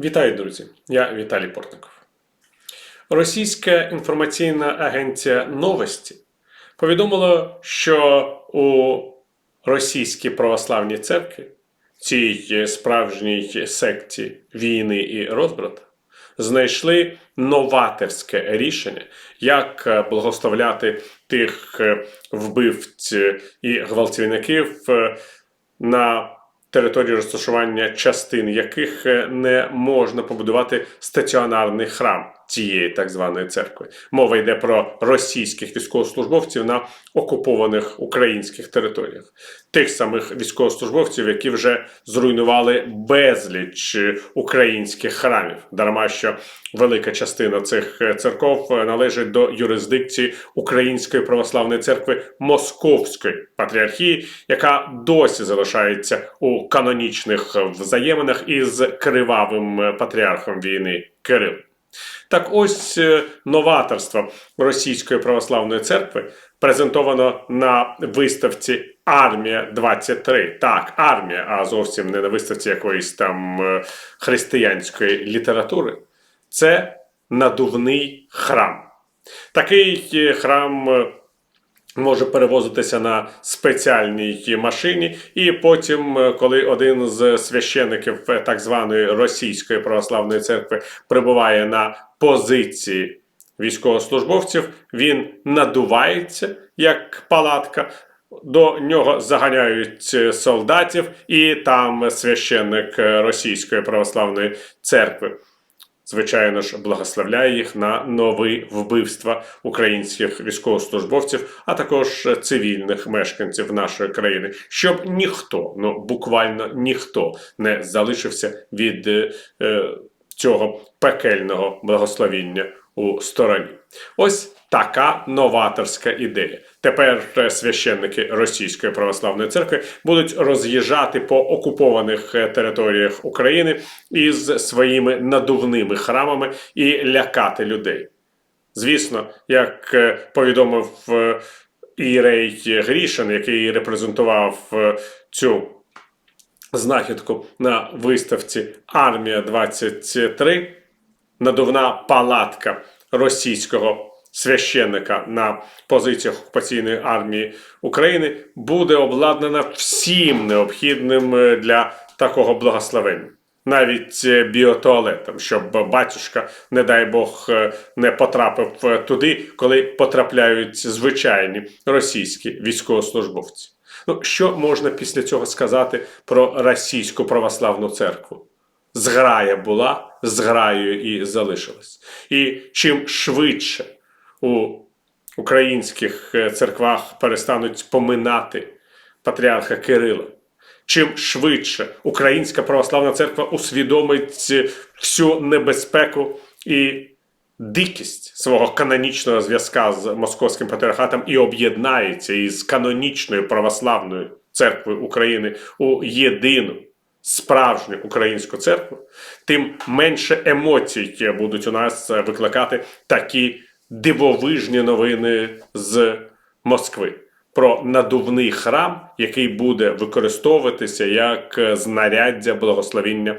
Вітаю, друзі! Я Віталій Портников. Російська інформаційна агенція Новості повідомила, що у російській православній церкві, цій справжній секті війни і розбрату, знайшли новаторське рішення, як благословляти тих вбивць і гвалтівників на території розташування частин яких е, не можна побудувати стаціонарний храм цієї так званої церкви. Мова йде про російських військовослужбовців на окупованих українських територіях, тих самих військовослужбовців, які вже зруйнували безліч е, українських храмів, дарма що велика частина цих е, церков належить до юрисдикції Української православної церкви Московської патріархії, яка досі залишається у канонічних взаєминах із кривавим патріархом війни Кирилом. Так ось е, новаторство Російської православної церкви презентовано на виставці Армія 23 Так, армія, а зовсім не на виставці якоїсь там е, християнської літератури. Це надувний храм. Такий е, храм може перевозитися на спеціальній машині, і потім, е, коли один з священиків е, так званої російської православної церкви прибуває на позиції військовослужбовців, він надувається як палатка. До нього заганяють е, солдатів, і там священник Російської православної церкви звичайно ж, благословляє їх на нові вбивства українських військовослужбовців, а також цивільних мешканців нашої країни, щоб ніхто, ну буквально ніхто не залишився від е, цього пекельного благословіння у стороні. Ось така новаторська ідея. Тепер е, священники Російської православної церкви будуть роз'їжджати по окупованих е, територіях України із своїми надувними храмами і лякати людей. Звісно, як е, повідомив Ірей Грішин, який репрезентував цю знахідку на виставці Армія 23 надувна палатка російського священника на позиціях окупаційної армії України буде обладнана всім необхідним е, для такого благословення. Навіть е, біотуалетом, щоб батюшка, не дай Бог, е, не потрапив туди, коли потрапляють звичайні російські військовослужбовці. Ну, що можна після цього сказати про російську православну церкву? Зграя була, зграєю і залишилась. І чим швидше у українських е, церквах перестануть поминати патріарха Кирила, чим швидше Українська православна церква усвідомить всю небезпеку і дикість свого канонічного зв'язка з московським патріархатом і об'єднається із канонічною православною церквою України у єдину справжню українську церкву, тим менше емоцій будуть у нас викликати такі дивовижні новини з Москви. Про надувний храм, який буде використовуватися як знаряддя благословіння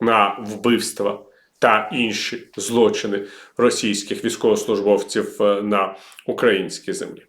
на вбивства та інші злочини російських військовослужбовців на українській землі.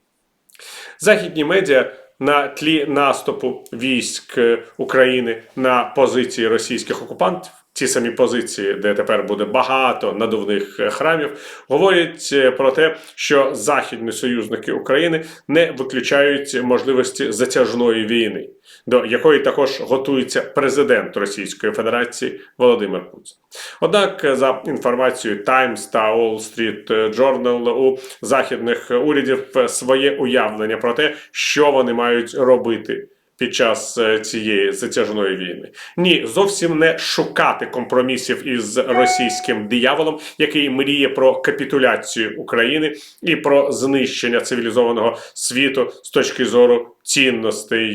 Західні медіа на тлі наступу військ України на позиції російських окупантів. Ті самі позиції, де тепер буде багато надувних е, храмів, говорять е, про те, що західні союзники України не виключають можливості затяжної війни, до якої також готується президент Російської Федерації Володимир Путін. Однак, за інформацією Times та Wall Street Journal, у західних урядів своє уявлення про те, що вони мають робити під час е, цієї затяжної війни. Ні, зовсім не шукати компромісів із російським дияволом, який мріє про капітуляцію України і про знищення цивілізованого світу з точки зору цінностей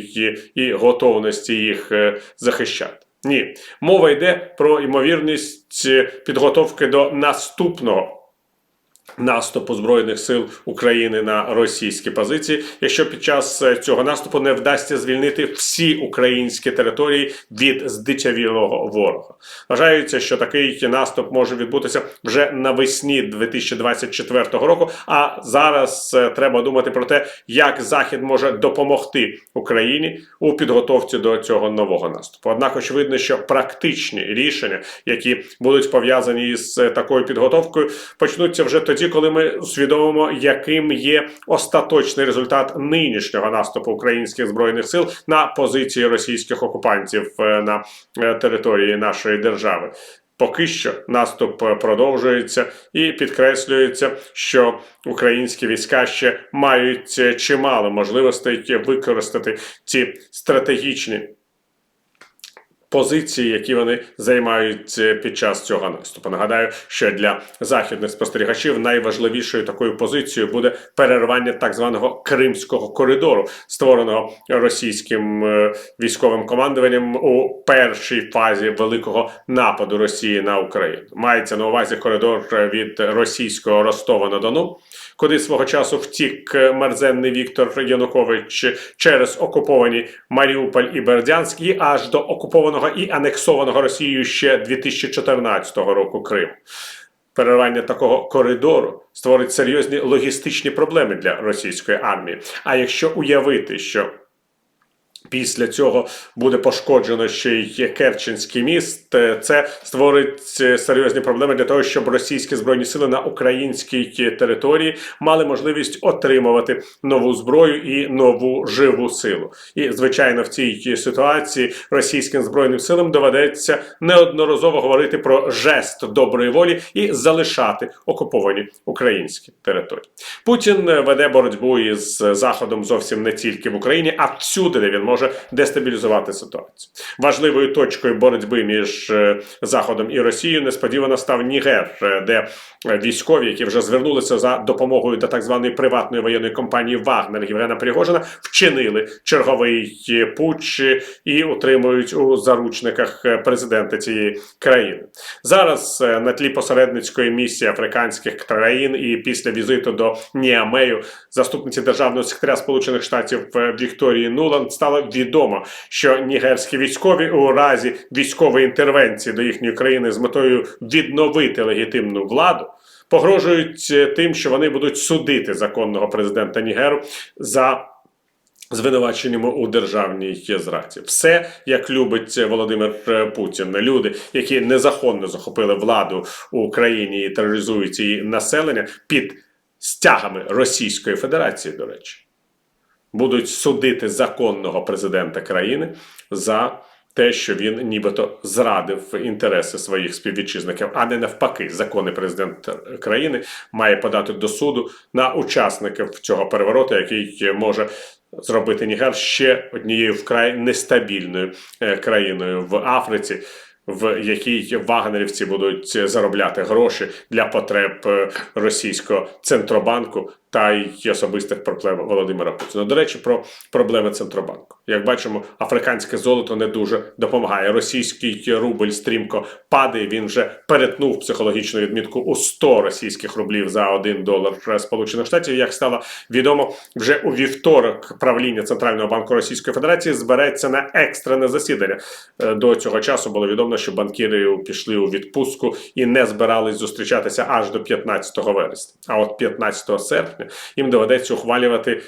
і готовності їх е, захищати. Ні, мова йде про ймовірність підготовки до наступного Наступу збройних сил України на російські позиції, якщо під час е, цього наступу не вдасться звільнити всі українські території від здичавілого ворога, вважається, що такий наступ може відбутися вже навесні 2024 року. А зараз е, треба думати про те, як Захід може допомогти Україні у підготовці до цього нового наступу. Однак, очевидно, що практичні рішення, які будуть пов'язані з е, такою підготовкою, почнуться вже тоді, коли ми усвідомимо, яким є остаточний результат нинішнього наступу українських збройних сил на позиції російських окупантів е, на е, території нашої держави. Поки що наступ е, продовжується і підкреслюється, що українські війська ще мають чимало можливостей використати ці стратегічні позиції, які вони займають е, під час цього наступу. Нагадаю, що для західних спостерігачів найважливішою такою позицією буде перервання так званого Кримського коридору, створеного російським е, військовим командуванням у першій фазі великого нападу Росії на Україну. Мається на увазі коридор е, від російського Ростова на Дону, куди свого часу втік мерзенний Віктор Янукович через окуповані Маріуполь і Бердянськ, і аж до окупованого і анексованого Росією ще 2014 року Криму. Перервання такого коридору створить серйозні логістичні проблеми для російської армії. А якщо уявити, що Після цього буде пошкоджено ще й Керченський міст. Е, Це створить е, серйозні проблеми для того, щоб російські збройні сили на українській території мали можливість отримувати нову зброю і нову живу силу. І звичайно, в цій ситуації російським збройним силам доведеться неодноразово говорити про жест доброї волі і залишати окуповані українські території. Путін веде боротьбу із заходом зовсім не тільки в Україні, а всюди, де він може дестабілізувати ситуацію. Важливою точкою боротьби між е, Заходом і Росією несподівано став Нігер, е, де військові, які вже звернулися за допомогою до так званої приватної воєнної компанії Вагнер Євгена Пригожина, вчинили черговий е, путч і утримують у заручниках президента цієї країни. Зараз на тлі посередницької місії африканських країн і після візиту до Ніамею заступниці державного секретаря Сполучених Штатів Вікторії Нуланд стало відомо, що нігерські військові у разі військової інтервенції до їхньої країни з метою відновити легітимну владу. Погрожують е, тим, що вони будуть судити законного президента Нігеру за звинуваченнями у державній зраді. Все як любить Володимир е, Путін. Люди, які незаконно захопили владу у Україні і тероризують її населення під стягами Російської Федерації, до речі будуть судити законного президента країни за те, що він нібито зрадив інтереси своїх співвітчизників, а не навпаки, законний президент країни має подати до суду на учасників цього перевороту, який може зробити Нігер ще однією вкрай нестабільною е, країною в Африці в якій вагнерівці будуть заробляти гроші для потреб е, російського центробанку та й особистих проблем Володимира Путіна. До речі, про проблеми центробанку. Як бачимо, африканське золото не дуже допомагає. Російський рубль стрімко падає. Він вже перетнув психологічну відмітку у 100 російських рублів за 1 долар Сполучених Штатів. Як стало відомо, вже у вівторок правління Центрального банку Російської Федерації збереться на екстрене засідання. Е, до цього часу було відомо, що банкіри пішли у відпустку і не збирались зустрічатися аж до 15 вересня. А от 15 серпня їм доведеться ухвалювати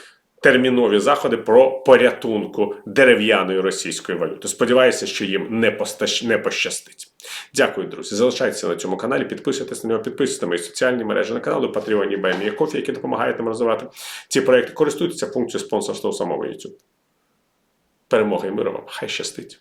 термінові заходи про порятунку дерев'яної російської валюти. Сподіваюся, що їм не постащ... не пощастить. Дякую, друзі. Залишайтеся на цьому каналі, підписуйтесь на нього, підписуйтесь на мої соціальні мережі на каналу Patreon BME Кофі, які допомагають нам розвивати ці проекти. Користуйтеся функцією спонсорства у самому YouTube. Перемоги і миру вам! Хай щастить!